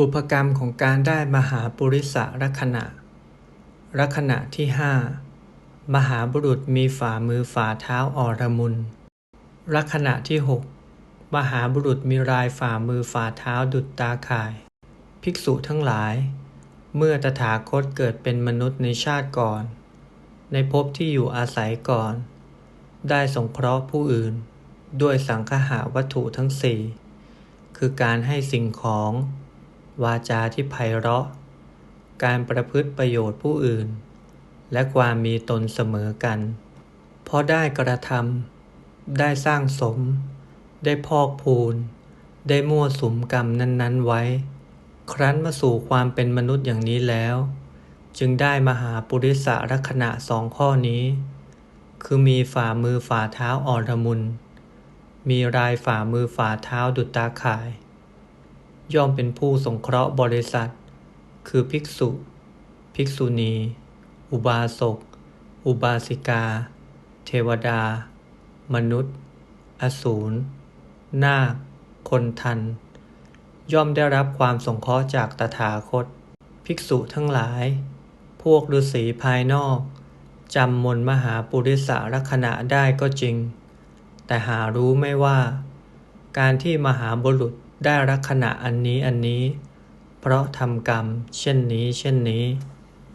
บุพกรรมของการได้มหาปุริสลักษณะลักษณะที่ห้ามหาบุรุษมีฝ่ามือฝ่าเท้าอ่อนละมุนลักษณะที่หกมหาบุรุษมีลายฝ่ามือฝ่าเท้าดุจตาข่าย ภิกษุทั้งหลาย เมื่อตถาคตเกิดเป็นมนุษย์ในชาติก่อน ในภพที่อยู่อาศัยก่อน ได้สงเคราะห์ผู้อื่น ด้วยสังคหาวัตถุทั้งสี่คือการให้สิ่งของ วาจาที่ไพเราะ การประพฤติประโยชน์ผู้อื่น และความมีตนเสมอกัน เพราะได้กระทำได้สร้างสม ได้พอกพูน ได้มั่วสุมกรรมนั้น ๆ ไว้ ครั้นมาสู่ความเป็นมนุษย์อย่างนี้แล้ว จึงได้มหาปุริสลักษณะสองข้อนี้ คือมีฝ่ามือฝ่าเท้าอ่อนละมุนมีลายฝ่ามือฝ่าเท้าดุจตาข่าย ย่อมเป็นผู้สงเคราะห์บริษัท คือภิกษุ ภิกษุณี อุบาสก อุบาสิกา เทวดา มนุษย์ อสูร นาค คนทัน ย่อมได้รับความสงเคราะห์จากตถาคต ภิกษุทั้งหลาย พวกฤาษีภายนอกจำมนต์มหาปุริสลักณะได้ก็จริง แต่หารู้ไม่ว่า การที่มหาบุรุษ ได้ลักษณะอันนี้อันนี้ เพราะทำกรรม เช่นนี้เช่นนี้